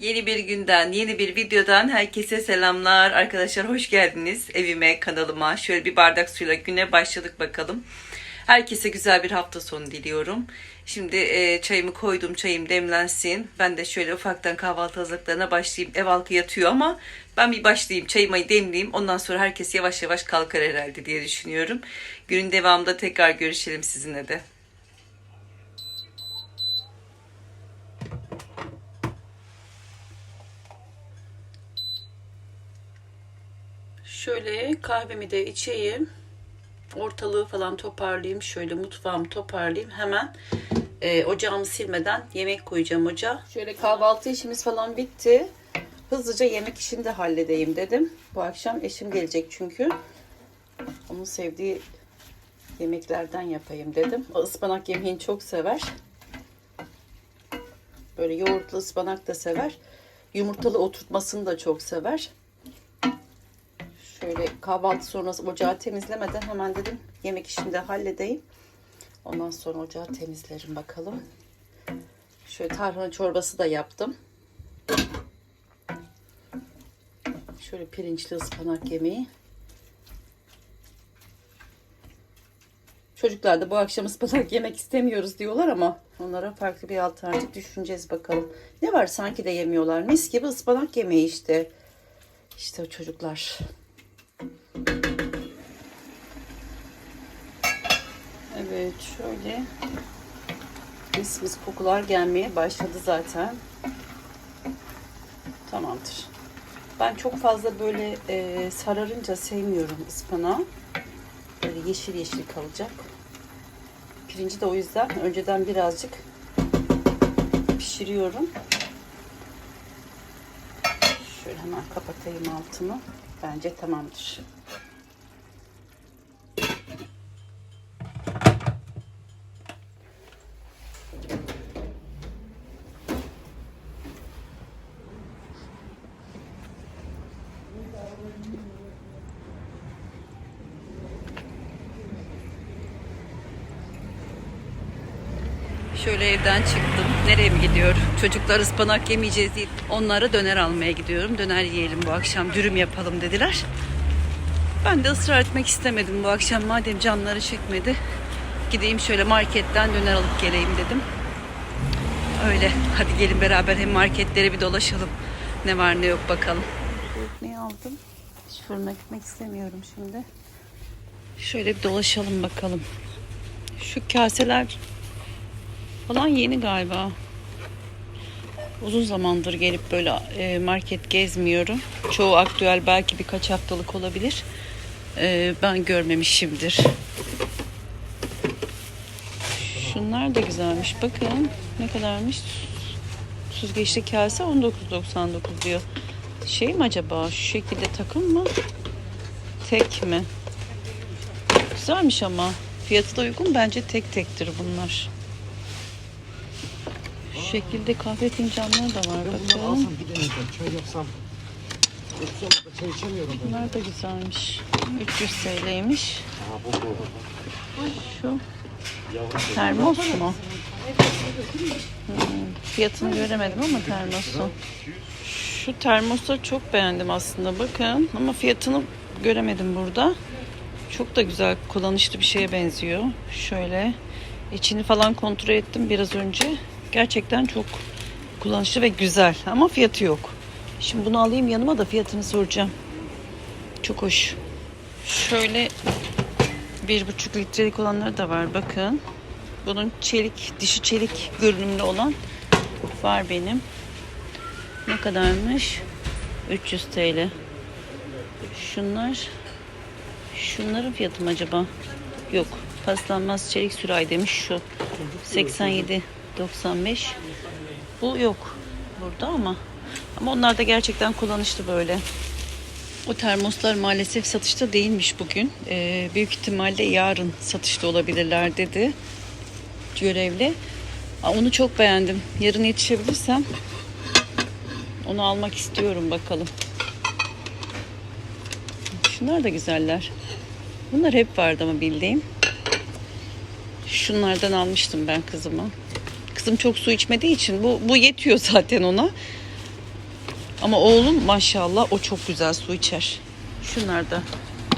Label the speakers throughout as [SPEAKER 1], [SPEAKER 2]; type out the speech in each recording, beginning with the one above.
[SPEAKER 1] Yeni bir günden, yeni bir videodan herkese selamlar. Arkadaşlar hoş geldiniz evime, kanalıma. Şöyle bir bardak suyla güne başladık bakalım. Herkese güzel bir hafta sonu diliyorum. Şimdi e, çayımı koydum, çayım demlensin. Ben de şöyle ufaktan kahvaltı hazırlıklarına başlayayım. Ev halkı yatıyor ama ben bir başlayayım, çayımı demleyeyim. Ondan sonra herkes yavaş yavaş kalkar herhalde diye düşünüyorum. Günün devamında tekrar görüşelim sizinle de. Şöyle kahvemi de içeyim. Ortalığı falan toparlayayım. Şöyle mutfağımı toparlayayım. Hemen e, ocağımı silmeden yemek koyacağım ocağa. Şöyle kahvaltı işimiz falan bitti. Hızlıca yemek işini de halledeyim dedim. Bu akşam eşim gelecek çünkü. Onun sevdiği yemeklerden yapayım dedim. O ıspanak yemeğini çok sever. Böyle yoğurtlu ıspanak da sever. Yumurtalı oturtmasını da çok sever. Şöyle kahvaltı sonrası ocağı temizlemeden hemen dedim yemek işini de halledeyim. Ondan sonra ocağı temizlerim bakalım. Şöyle tarhana çorbası da yaptım. Şöyle pirinçli ıspanak yemeği. Çocuklar da bu akşam ıspanak yemek istemiyoruz diyorlar ama onlara farklı bir alternatif düşüneceğiz bakalım. Ne var sanki de yemiyorlar. Mis gibi ıspanak yemeği işte. İşte o çocuklar. Evet şöyle mis mis kokular gelmeye başladı zaten. Tamamdır. Ben çok fazla böyle e, sararınca sevmiyorum ıspanağı. Böyle yeşil yeşil kalacak. Pirinci de o yüzden önceden birazcık pişiriyorum. Şöyle hemen kapatayım altını. Bence tamamdır. Şöyle evden çıktım. Nereye mi gidiyor? Çocuklar ıspanak yemeyeceğiz diye onlara döner almaya gidiyorum. Döner yiyelim bu akşam, dürüm yapalım dediler. Ben de ısrar etmek istemedim bu akşam. Madem canları çekmedi, gideyim şöyle marketten döner alıp geleyim dedim. Öyle. Hadi gelin beraber hem marketlere bir dolaşalım. Ne var ne yok bakalım. Ne aldım? Hiç fırına gitmek istemiyorum şimdi. Şöyle bir dolaşalım bakalım. Şu kaseler falan yeni galiba. Uzun zamandır gelip böyle e, market gezmiyorum. Çoğu aktüel belki birkaç haftalık olabilir. E, ben görmemişimdir. Şunlar da güzelmiş. Bakın ne kadarmış. Süzgeçli kase 19.99 diyor. Şey mi acaba? Şu şekilde takım mı? Tek mi? Güzelmiş ama. Fiyatı da uygun. Bence tek tektir bunlar. Şu şekilde kahve fincanları da var.
[SPEAKER 2] Bunları
[SPEAKER 1] Bakın.
[SPEAKER 2] alsam gidemeyeceğim. Çay yapsam. Yoksa da çay içemiyorum ben.
[SPEAKER 1] Bunlar da güzelmiş. 300 TL'ymiş.
[SPEAKER 2] Aa, bu bu.
[SPEAKER 1] Şu
[SPEAKER 2] Yavrum
[SPEAKER 1] termos mu? Hmm, fiyatını göremedim ama termosu. Şu termosu çok beğendim aslında bakın ama fiyatını göremedim burada. Çok da güzel kullanışlı bir şeye benziyor. Şöyle içini falan kontrol ettim biraz önce. Gerçekten çok kullanışlı ve güzel ama fiyatı yok. Şimdi bunu alayım yanıma da fiyatını soracağım. Çok hoş. Şöyle bir buçuk litrelik olanları da var bakın. Bunun çelik, dişi çelik görünümlü olan var benim. Ne kadarmış? 300 TL. Şunlar şunların fiyatı mı acaba? Yok. Paslanmaz çelik sürahi demiş şu. 87 95. Bu yok burada ama ama onlar da gerçekten kullanışlı böyle. O termoslar maalesef satışta değilmiş bugün. Ee, büyük ihtimalle yarın satışta olabilirler dedi görevli. Aa, Onu çok beğendim. Yarın yetişebilirsem onu almak istiyorum bakalım. Şunlar da güzeller. Bunlar hep vardı ama bildiğim. Şunlardan almıştım ben kızıma. Kızım çok su içmediği için bu, bu yetiyor zaten ona. Ama oğlum maşallah o çok güzel su içer. Şunlar da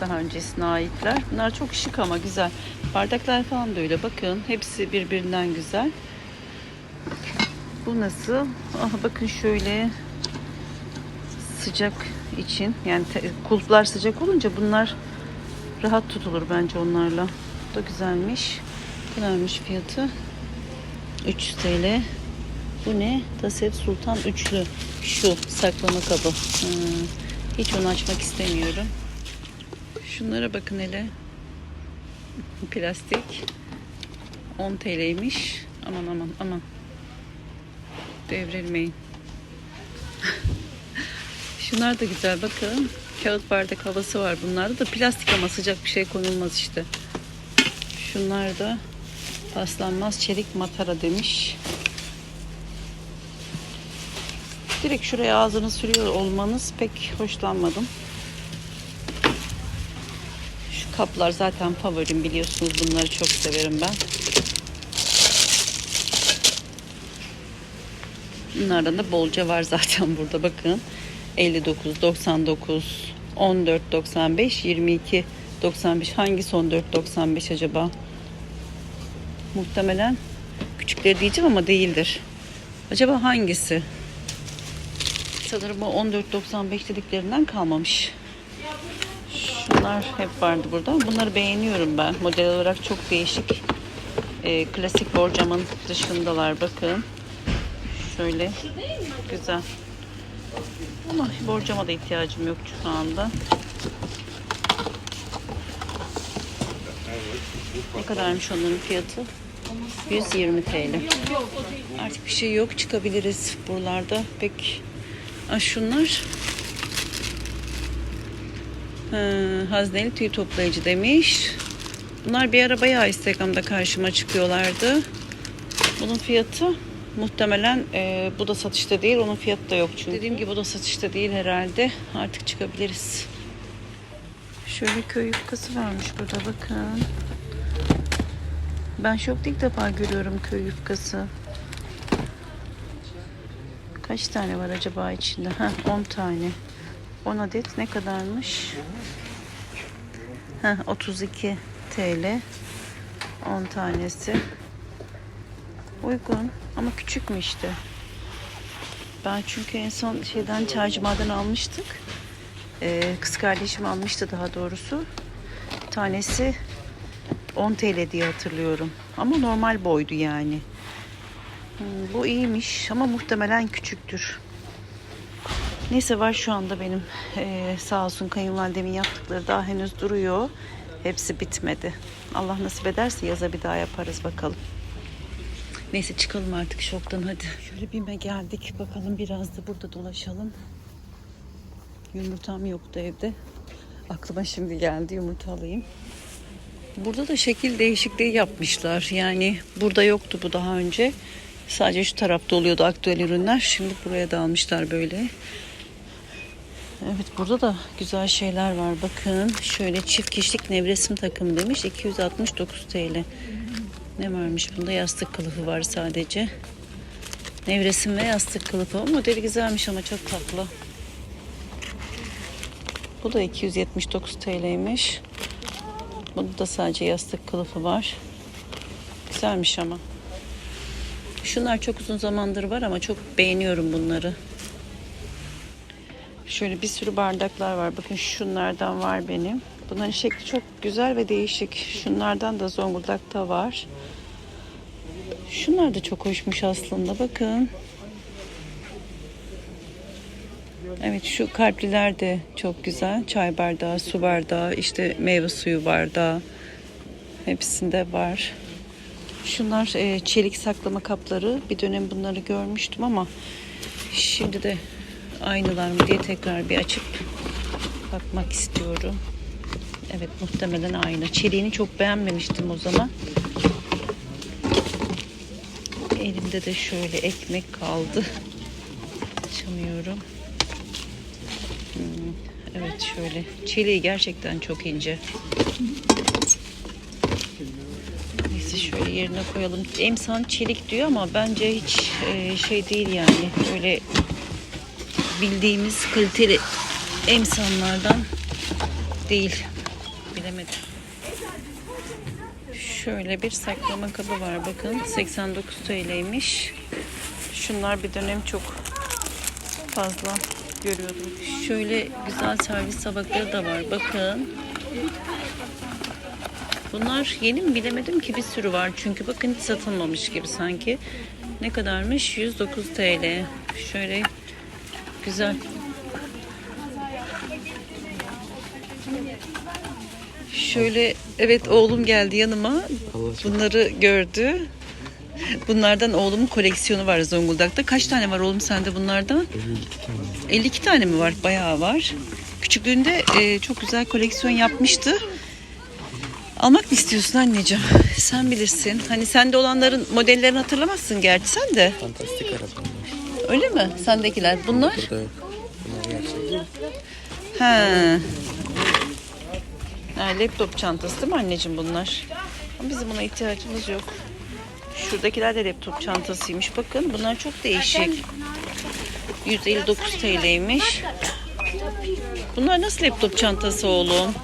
[SPEAKER 1] daha öncesine aitler. Bunlar çok şık ama güzel. Bardaklar falan da öyle. Bakın hepsi birbirinden güzel. Bu nasıl? Aha bakın şöyle sıcak için yani kulplar sıcak olunca bunlar rahat tutulur bence onlarla. Bu da güzelmiş. Kadarmış fiyatı? 300 TL. Bu ne? Tasef Sultan üçlü. Şu saklama kabı. Hmm, Hiç onu açmak istemiyorum. Şunlara bakın hele. Plastik. 10 TL'ymiş. Aman aman aman. Devrilmeyin. Şunlar da güzel bakın. Kağıt bardak havası var bunlarda da plastik ama sıcak bir şey konulmaz işte. Şunlar da paslanmaz çelik matara demiş. Direkt şuraya ağzını sürüyor olmanız pek hoşlanmadım. Şu kaplar zaten favorim biliyorsunuz bunları çok severim ben. Bunlardan da bolca var zaten burada bakın. 59, 99, 14, 95, 22, 95. Hangisi 14, 95 acaba? Muhtemelen küçükleri diyeceğim ama değildir. Acaba hangisi? Sanırım o 14.95 dediklerinden kalmamış. Şunlar hep vardı burada. Bunları beğeniyorum ben. Model olarak çok değişik. Ee, klasik borcamın dışındalar bakın. Şöyle. Güzel. Ama borcama da ihtiyacım yok şu anda. Ne kadarmış onların fiyatı? 120 TL. Artık bir şey yok. Çıkabiliriz buralarda. Pek Aa, şunlar ha, hazneli tüy toplayıcı demiş. Bunlar bir ara bayağı Instagram'da karşıma çıkıyorlardı. Bunun fiyatı muhtemelen e, bu da satışta değil. Onun fiyatı da yok çünkü. Dediğim gibi bu da satışta değil herhalde. Artık çıkabiliriz. Şöyle köy yufkası varmış burada bakın. Ben şokta ilk defa görüyorum köy yufkası. Kaç tane var acaba içinde? Ha 10 tane. 10 adet ne kadarmış? Ha 32 TL. 10 tanesi. Uygun ama küçük mü işte? Ben çünkü en son şeyden çarjımadan almıştık. Ee, kız kardeşim almıştı daha doğrusu. Tanesi 10 TL diye hatırlıyorum. Ama normal boydu yani. Hmm, bu iyiymiş ama muhtemelen küçüktür. Neyse var şu anda benim Ee, sağ olsun kayınvalidemin yaptıkları daha henüz duruyor. Hepsi bitmedi. Allah nasip ederse yaza bir daha yaparız bakalım. Neyse çıkalım artık şoktan hadi. Şöyle BİM'e geldik. Bakalım biraz da burada dolaşalım. Yumurtam yoktu evde. Aklıma şimdi geldi yumurta alayım. Burada da şekil değişikliği yapmışlar. Yani burada yoktu bu daha önce. Sadece şu tarafta oluyordu aktüel ürünler. Şimdi buraya da almışlar böyle. Evet burada da güzel şeyler var. Bakın şöyle çift kişilik nevresim takım demiş. 269 TL. Ne varmış bunda? Yastık kılıfı var sadece. Nevresim ve yastık kılıfı. O modeli güzelmiş ama çok tatlı. Bu da 279 TL'ymiş. Bunda da sadece yastık kılıfı var. Güzelmiş ama. Şunlar çok uzun zamandır var ama çok beğeniyorum bunları. Şöyle bir sürü bardaklar var. Bakın şunlardan var benim. Bunların şekli çok güzel ve değişik. Şunlardan da Zonguldak'ta var. Şunlar da çok hoşmuş aslında. Bakın. Evet şu kalpliler de çok güzel. Çay bardağı, su bardağı, işte meyve suyu bardağı. Hepsinde var. Şunlar e, çelik saklama kapları. Bir dönem bunları görmüştüm ama şimdi de aynılar mı diye tekrar bir açıp bakmak istiyorum. Evet muhtemelen aynı. Çeliğini çok beğenmemiştim o zaman. Elimde de şöyle ekmek kaldı. Açamıyorum. Evet şöyle. Çeliği gerçekten çok ince. Neyse şöyle yerine koyalım. Emsan çelik diyor ama bence hiç e, şey değil yani. Öyle bildiğimiz kaliteli emsanlardan değil. Bilemedim. Şöyle bir saklama kabı var bakın. 89 TL'ymiş. Şunlar bir dönem çok fazla görüyordum. Şöyle güzel servis tabakları da var. Bakın. Bunlar yeni mi bilemedim ki bir sürü var. Çünkü bakın hiç satılmamış gibi sanki. Ne kadarmış? 109 TL. Şöyle güzel. Şöyle evet oğlum geldi yanıma. Bunları gördü. Bunlardan oğlumun koleksiyonu var Zonguldak'ta. Kaç tane var oğlum sende bunlardan? 52 tane mi var? Bayağı var. Küçüklüğünde e, çok güzel koleksiyon yapmıştı. Almak mı istiyorsun anneciğim? Sen bilirsin. Hani sende olanların modellerini hatırlamazsın gerçi sen de.
[SPEAKER 2] Fantastik arabalar.
[SPEAKER 1] Öyle mi? Sendekiler. Bunlar?
[SPEAKER 2] Burada yok. Bunlar gerçek.
[SPEAKER 1] Ha. ha. Laptop çantası değil mi anneciğim bunlar? Ama bizim buna ihtiyacımız yok. Şuradakiler de laptop çantasıymış. Bakın bunlar çok değişik. 159 TL'ymiş. Bunlar nasıl laptop çantası oğlum?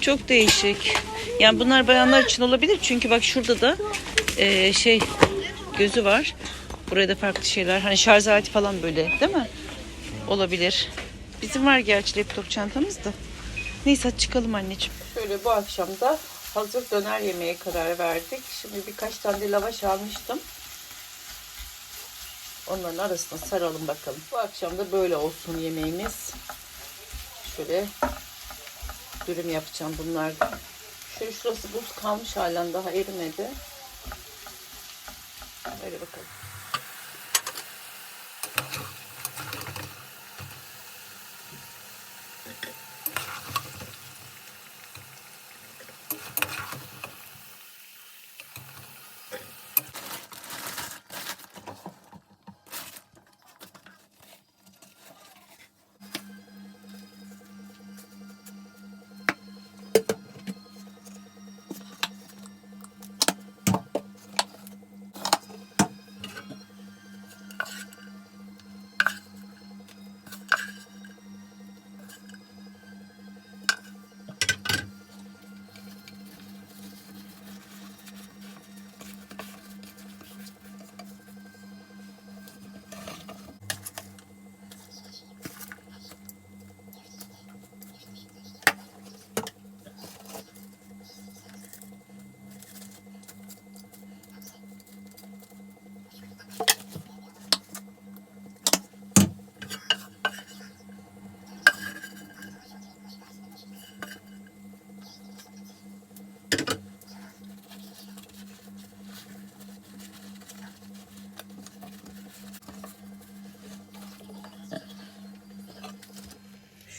[SPEAKER 1] Çok değişik. Yani bunlar bayanlar için olabilir. Çünkü bak şurada da eee, şey gözü var. Buraya da farklı şeyler. Hani şarj aleti falan böyle değil mi? Olabilir. Bizim var gerçi laptop çantamız da. Neyse hadi çıkalım anneciğim. Şöyle bu akşam da hazır döner yemeye karar verdik. Şimdi birkaç tane lavaş almıştım. Onların arasına saralım bakalım. Bu akşam da böyle olsun yemeğimiz. Şöyle dürüm yapacağım bunlardan. Şöyle şurası buz kalmış halen daha erimedi. Böyle bakalım.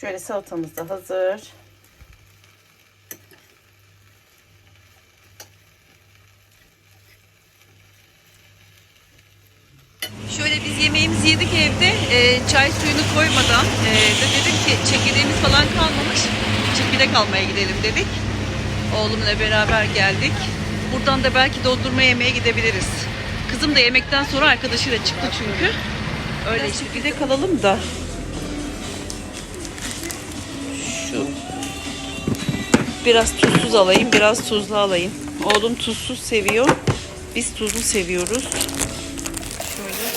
[SPEAKER 1] Şöyle salatamız da hazır. Şöyle biz yemeğimizi yedik evde. Ee, çay suyunu koymadan ee, de dedim ki çekirdeğimiz falan kalmamış. Çekirdek almaya gidelim dedik. Oğlumla beraber geldik. Buradan da belki dondurma yemeye gidebiliriz. Kızım da yemekten sonra arkadaşıyla çıktı çünkü. Öyle çekirdek kalalım da. Biraz tuzsuz alayım, biraz tuzlu alayım. Oğlum tuzsuz seviyor. Biz tuzlu seviyoruz. Şöyle.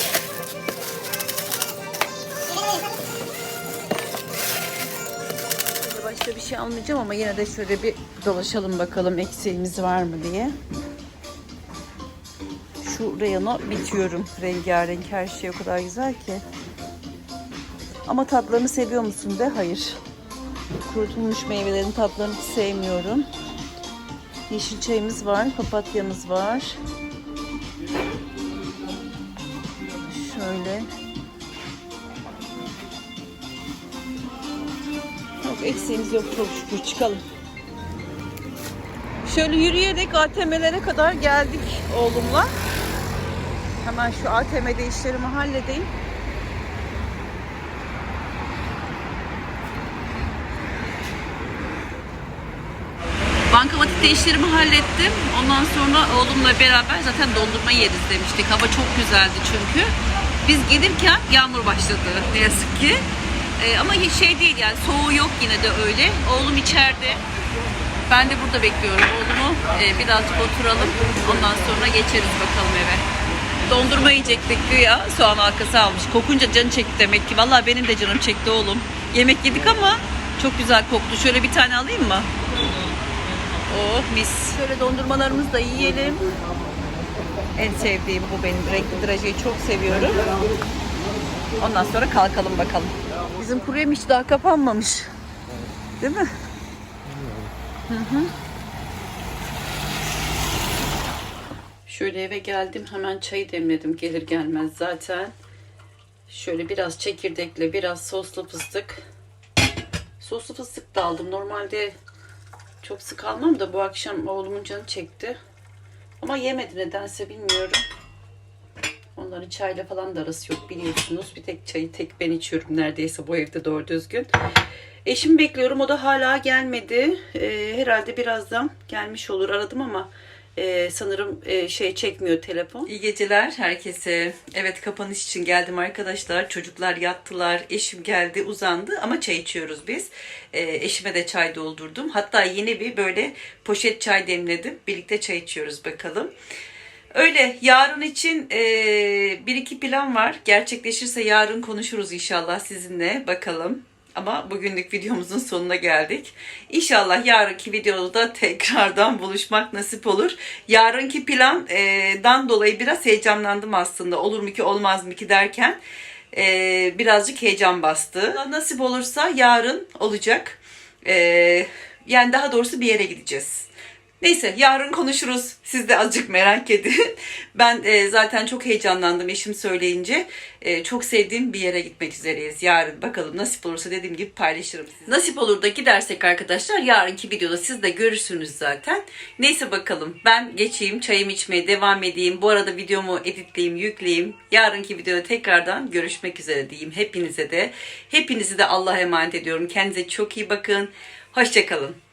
[SPEAKER 1] Başka bir şey almayacağım ama yine de şöyle bir dolaşalım bakalım eksiğimiz var mı diye. Şu reyona bitiyorum. Rengarenk her şey o kadar güzel ki. Ama tatlarını seviyor musun de? Hayır. Kurutulmuş meyvelerin tatlarını sevmiyorum. Yeşil çayımız var, papatyamız var. Şöyle. Yok eksiğimiz yok çok şükür çıkalım. Şöyle yürüyerek ATM'lere kadar geldik oğlumla. Hemen şu ATM'de işlerimi halledeyim. Bankamatikte işlerimi hallettim. Ondan sonra oğlumla beraber zaten dondurma yeriz demiştik. Hava çok güzeldi çünkü. Biz gelirken yağmur başladı ne yazık ki. Ee, ama şey değil yani soğuğu yok yine de öyle. Oğlum içeride. Ben de burada bekliyorum oğlumu. Ee, birazcık oturalım. Ondan sonra geçeriz bakalım eve. Dondurma yiyecektik güya. Soğan halkası almış. Kokunca canı çekti demek ki. Vallahi benim de canım çekti oğlum. Yemek yedik ama çok güzel koktu. Şöyle bir tane alayım mı? Oh mis. Şöyle dondurmalarımızı da yiyelim. En sevdiğim bu benim. Renkli drajeyi çok seviyorum. Ondan sonra kalkalım bakalım. Bizim kuru yemiş daha kapanmamış. Değil mi? Şöyle eve geldim hemen çayı demledim gelir gelmez zaten. Şöyle biraz çekirdekle biraz soslu fıstık. Soslu fıstık da aldım. Normalde çok sık almam da bu akşam oğlumun canı çekti. Ama yemedi nedense bilmiyorum. Onların çayla falan da arası yok biliyorsunuz. Bir tek çayı tek ben içiyorum neredeyse bu evde doğru düzgün. Eşimi bekliyorum. O da hala gelmedi. Ee, herhalde birazdan gelmiş olur. Aradım ama e, sanırım e, şey çekmiyor telefon. İyi geceler herkese. Evet kapanış için geldim arkadaşlar. Çocuklar yattılar. Eşim geldi uzandı ama çay içiyoruz biz. Ee, eşime de çay doldurdum. Hatta yeni bir böyle poşet çay demledim. Birlikte çay içiyoruz bakalım. Öyle yarın için e, bir iki plan var. Gerçekleşirse yarın konuşuruz inşallah sizinle bakalım. Ama bugünlük videomuzun sonuna geldik. İnşallah yarınki videoda tekrardan buluşmak nasip olur. Yarınki plandan dolayı biraz heyecanlandım aslında. Olur mu ki olmaz mı ki derken e, birazcık heyecan bastı. Nasip olursa yarın olacak. E, yani daha doğrusu bir yere gideceğiz. Neyse yarın konuşuruz. Siz de azıcık merak edin. Ben e, zaten çok heyecanlandım eşim söyleyince. E, çok sevdiğim bir yere gitmek üzereyiz. Yarın bakalım nasip olursa dediğim gibi paylaşırım size. Nasip olur da gidersek arkadaşlar yarınki videoda siz de görürsünüz zaten. Neyse bakalım ben geçeyim çayımı içmeye devam edeyim. Bu arada videomu editleyeyim yükleyeyim. Yarınki videoda tekrardan görüşmek üzere diyeyim hepinize de. Hepinizi de Allah'a emanet ediyorum. Kendinize çok iyi bakın. Hoşçakalın.